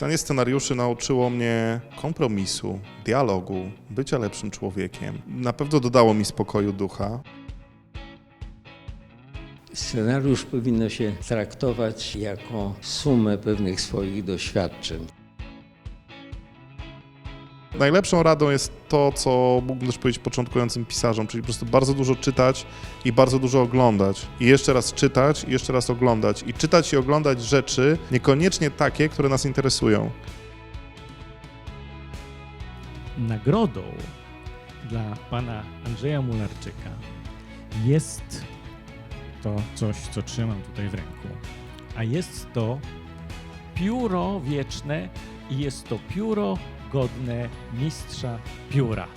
Pisanie scenariuszy nauczyło mnie kompromisu, dialogu, bycia lepszym człowiekiem. Na pewno dodało mi spokoju ducha. Scenariusz powinno się traktować jako sumę pewnych swoich doświadczeń. Najlepszą radą jest to, co mógłbym też powiedzieć początkującym pisarzom, czyli po prostu bardzo dużo czytać i bardzo dużo oglądać. I jeszcze raz czytać, i jeszcze raz oglądać. I czytać i oglądać rzeczy niekoniecznie takie, które nas interesują. nagrodą dla pana Andrzeja Mularczyka jest to coś, co trzymam tutaj w ręku. A jest to pióro wieczne i jest to pióro godne mistrza pióra.